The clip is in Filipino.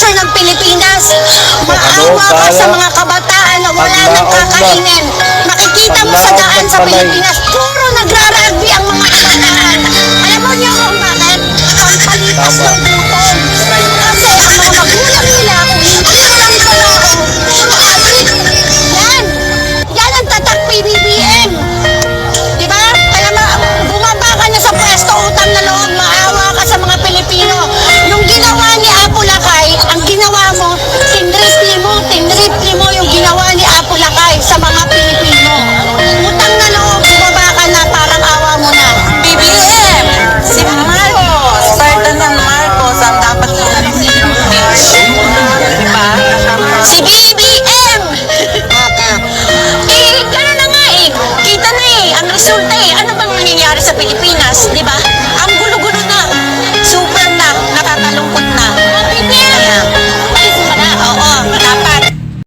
future ng Pilipinas. Maawa ka sa mga kabataan na wala nang kakainin. Makikita mo sa daan sa Pilipinas, puro nagraragbi ang mga kabataan. Alam mo niyo kung bakit? Pampalipas ng buhay. isimple mo yung ginawa ni Apo Lakay sa mga Pilipino. Utang na loob, bumaba ka na, parang awa mo na. BBM, si Marcos, Ferdinand Marcos, ang dapat na diba? Si BBM! eh, gano'n na nga eh. Kita na eh, ang resulta eh. Ano bang nangyayari sa Pilipinas, di ba?